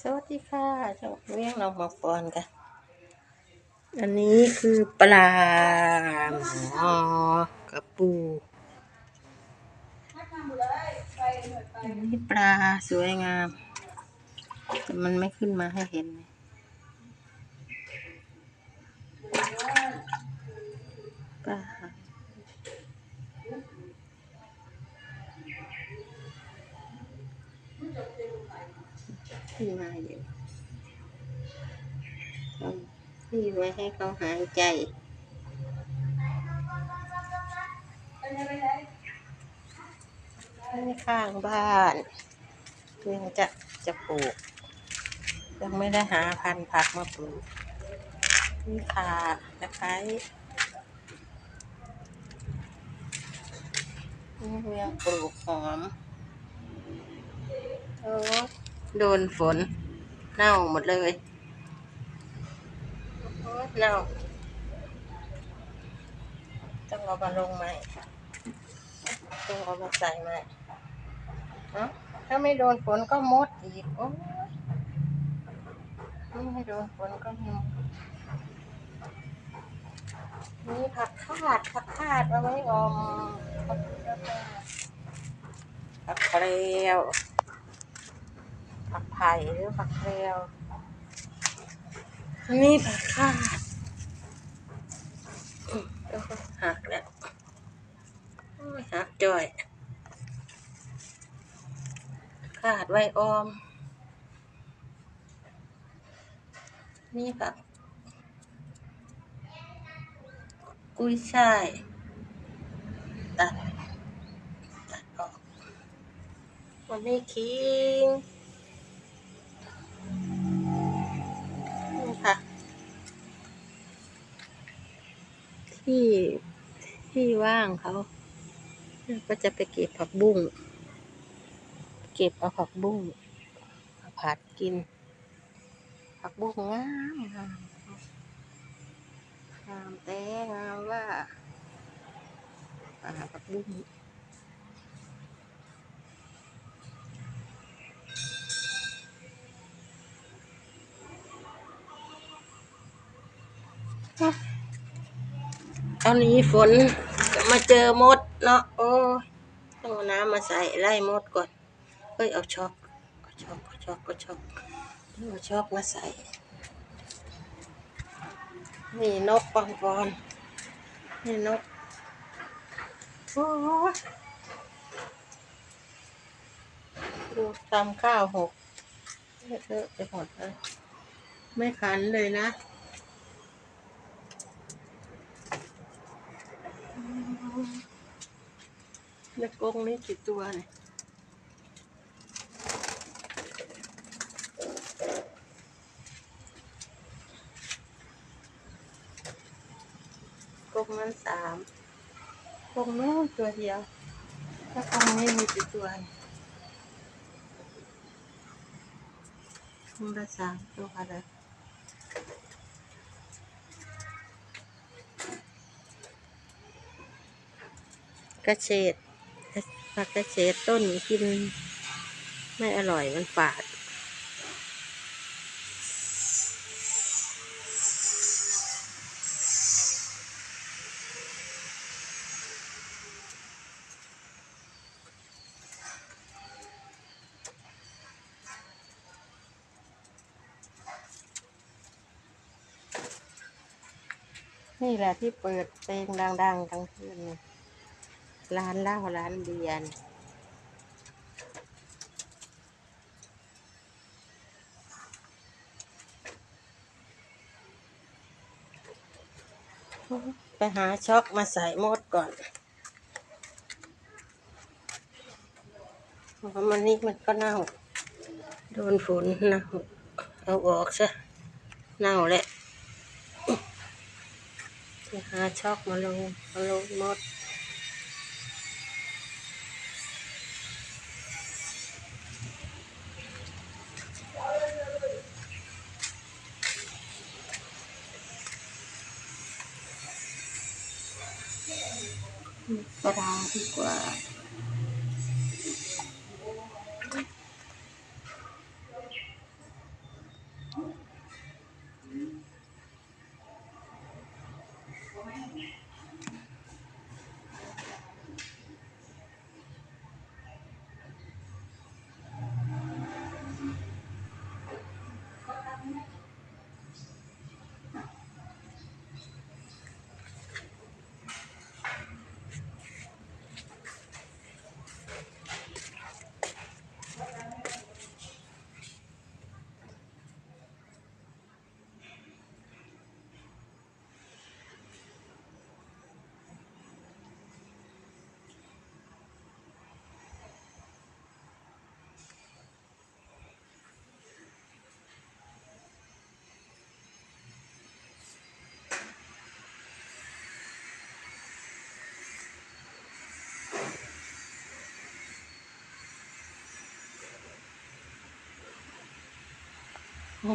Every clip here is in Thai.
สวัสดีค่ะจะเลี้ยงเรามาปอนกันอันนี้คือปลาหมอกระปูอันนี้ปลาสวยงาม แต่มันไม่ขึ้นมาให้เห็นเลยปลา ขึ้นมาอยู่เอาที่ไว้ให้เขาหายใจนี่ข้างบ้านยังจะจะปลูก ยังไม่ได้หาพันธุ์ผักมาปลูกนี่ค่ะตะไคร้นี่เรียกปลูกหอมโอ้ โดนฝน เน่าหมดเลยเน่าต้องเอามาลงใหม่ต้องเอามาใส่ใหม่เอถ้าไม่โดนฝนก็มดอีกโอ้ยไม่โดนฝนก็มีมีผักคาดผักคาดเอาไว้ออมผักเพรียว ผักไผ่หรือผักเพรียวนี่ผักคาดหักแล้วหักจ่อยขาดไว้ออม นี่ผักกุ้ยช่ายตัดตัดออกวันนี้คิง ที่ที่ว่างเขาแล้วก็จะไปเก็บผักบุ้ง เก็บเอาผักบุ้งาผัดกิน ผักบุ้งงามงามงามแต่งามว่าป่าผักบุ้งตอ นนี้ฝนก็มาเจอมดเนาะโอ้ต้องน้ำมาใส่ไล่มดก่อนเฮ้ยเอาช็อกเอาช็อกเอาช็อกเอาช็อกเอาช็อกมาใส่นี่นกปังปอนนี่นกโอ้ดูตำข้าวหกเลอะอะไปหมดเลยไม่ขันเลยนะ ในกรงนี้กี่ตัวเนี่ยกรงนั้นสามกรงนู้นตัวเดียว ถ้ากรงนี้มีกี่ตัวเนี่ยกรงละสามตัวเลยกระเฉด ผักกระเฉดต้นกิน ไม่อร่อยมันฝาด นี่แหละที่เปิดเพลงดังๆทั้งคืนเนี่ย ร้านเหล้าร้านเบียร์เนี่ยไปหาช็อกมาใส่หมดก่อน เพราะมันนี่มันก็เน่า โดนฝนเน่าเอาออกซะเน่าแหละไปหาช็อกมาลงมาลงหมด ปลาดีกว่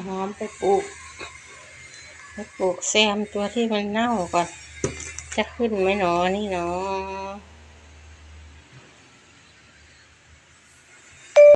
หอมไปปลูกไปปลูกแซมตัวที่มันเน่าก่อน จะขึ้นไหมหนอนี่หนอ